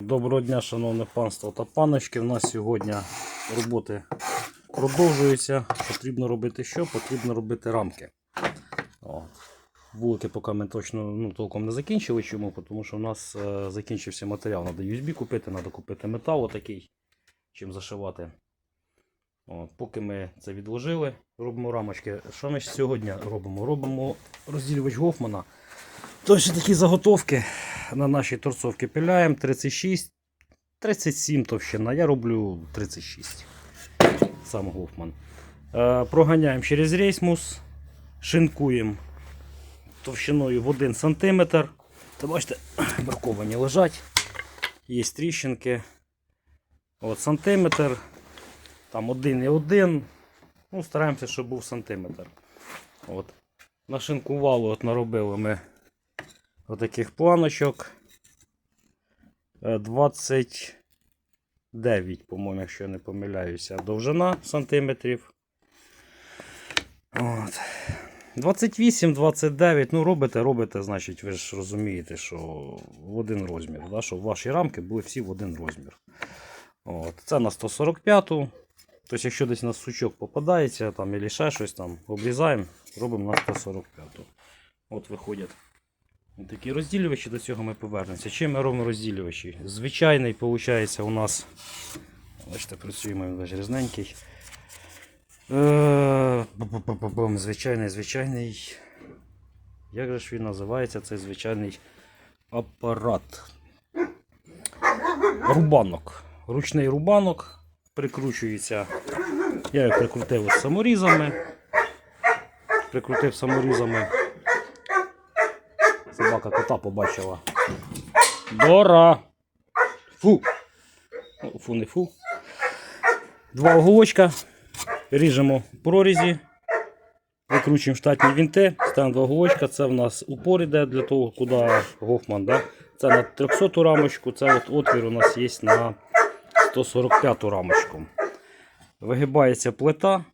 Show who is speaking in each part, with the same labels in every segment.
Speaker 1: Доброго дня, шановне панство та паночки. У нас сьогодні роботи продовжуються. Потрібно робити що? Потрібно робити рамки. О. Вулики поки ми точно ну, толком не закінчили. Чому? Тому що у нас е, закінчився матеріал. Треба USB купити, треба купити метал отакий, чим зашивати. От, поки ми це відложили, робимо рамочки. Що ми сьогодні робимо? Робимо розділювач Гофмана. Точно такі заготовки на нашій торцовці пиляємо 36, 37 товщина. Я роблю 36. Сам Гофман. Е, проганяємо через рейсмус, шинкуємо товщиною в 1 см. Та бачите, браковані лежать. Є тріщинки. От сантиметр. Там 1,1. Ну, стараємося, щоб був сантиметр. От. Нашинкували, от наробили ми отаких планочок. Е, 29, по-моєму, якщо я не помиляюся, довжина сантиметрів. От. 28, 29, ну робите, робите, значить, ви ж розумієте, що в один розмір, да? щоб ваші рамки були всі в один розмір. От. Це на 145-ту. Тобто, якщо десь на сучок попадається, там, або ще щось там, обрізаємо, робимо на 145-ту. От виходять такі розділювачі, до цього ми повернемося. Чим ми робимо розділювачі? Звичайний, виходить, у нас. Бачите, працюємо він різненький. Е, Звичайний, звичайний. Як же ж він називається цей звичайний апарат? Рубанок. Ручний рубанок прикручується. Я його прикрутив саморізами. Прикрутив саморізами. Собака кота побачила. Дора! Фу! Фу, не фу. Два оголочка. Ріжемо прорізі. Викручуємо штатні вінти, ставимо два оголочка. Це в нас упор іде для того, куди Гофман. Да? Це на 300 рамочку, це от отвір у нас є на 145 рамочку. Вигибається плита.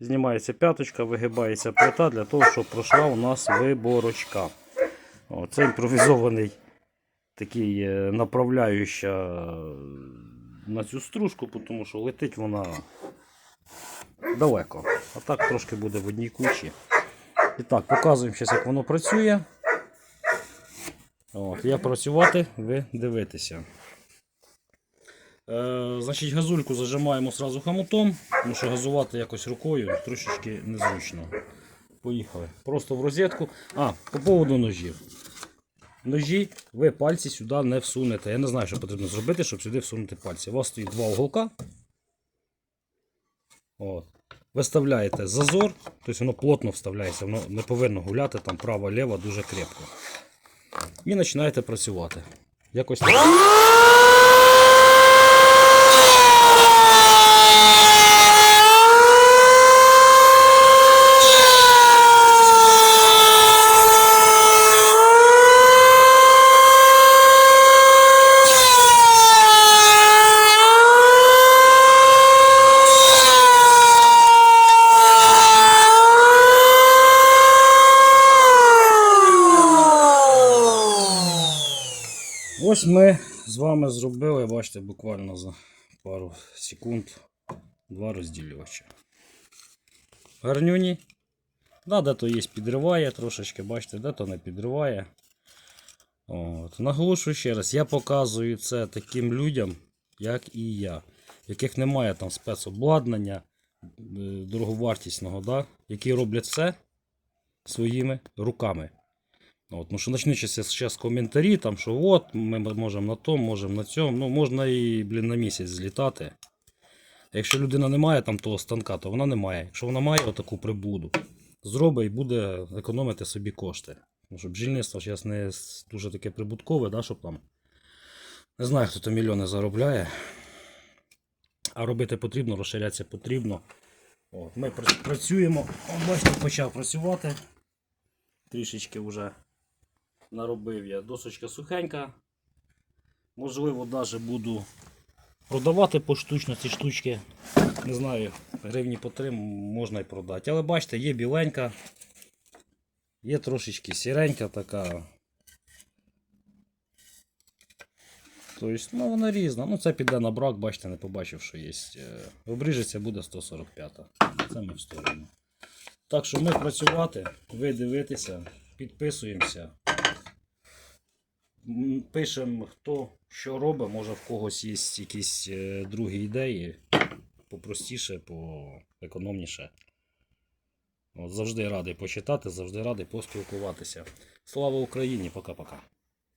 Speaker 1: Знімається п'яточка, вигибається плита для того, щоб пройшла у нас виборочка. О, це імпровізований такий е, направляюча е, на цю стружку, тому що летить вона далеко. А так трошки буде в одній кучі. І так, показуємо зараз, як воно працює. От, я працювати, ви дивитеся. Е, значить, газульку зажимаємо одразу хомутом, тому що газувати якось рукою трошечки незручно. Поїхали. Просто в розетку. А, по поводу ножів. Ножі ви пальці сюди не всунете. Я не знаю, що потрібно зробити, щоб сюди всунути пальці. У вас стоїть два уголка. От. Виставляєте зазор, тобто воно плотно вставляється, воно не повинно гуляти там право-ліво дуже крепко. І починаєте працювати. Якось так. Ось ми з вами зробили, бачите, буквально за пару секунд два розділювача. Гарнюні. Да, де то є підриває трошечки, бачите, де то не підриває. От. Наголошую ще раз, я показую це таким людям, як і я, яких немає там спецобладнання е, дороговартісного, да, які роблять все своїми руками. От, ну що почнуться зараз коментарі, там, що от, ми можемо на тому, можемо на цьому. Ну, можна і блін, на місяць злітати. Якщо людина не має там того станка, то вона не має. Якщо вона має отаку приблуду, зробить і буде економити собі кошти. Тому що бджільництво зараз не дуже таке прибуткове, да, щоб там. Не знаю, хто там мільйони заробляє. А робити потрібно, розширятися потрібно. От, ми працюємо. О, бачите, почав працювати. Трішечки вже наробив я. Досочка сухенька. Можливо, навіть буду продавати поштучно ці штучки. Не знаю, гривні по три можна і продати. Але бачите, є біленька, є трошечки сіренька така. Тобто, ну вона різна. Ну це піде на брак, бачите, не побачив, що є. Обріжеться буде 145. Це ми в сторону. Так що ми працювати, ви дивитися, підписуємося. Пишемо, хто що робить, може в когось є якісь е, другі ідеї. Попростіше, поекономніше. От, завжди радий почитати, завжди радий поспілкуватися. Слава Україні! Пока-пока.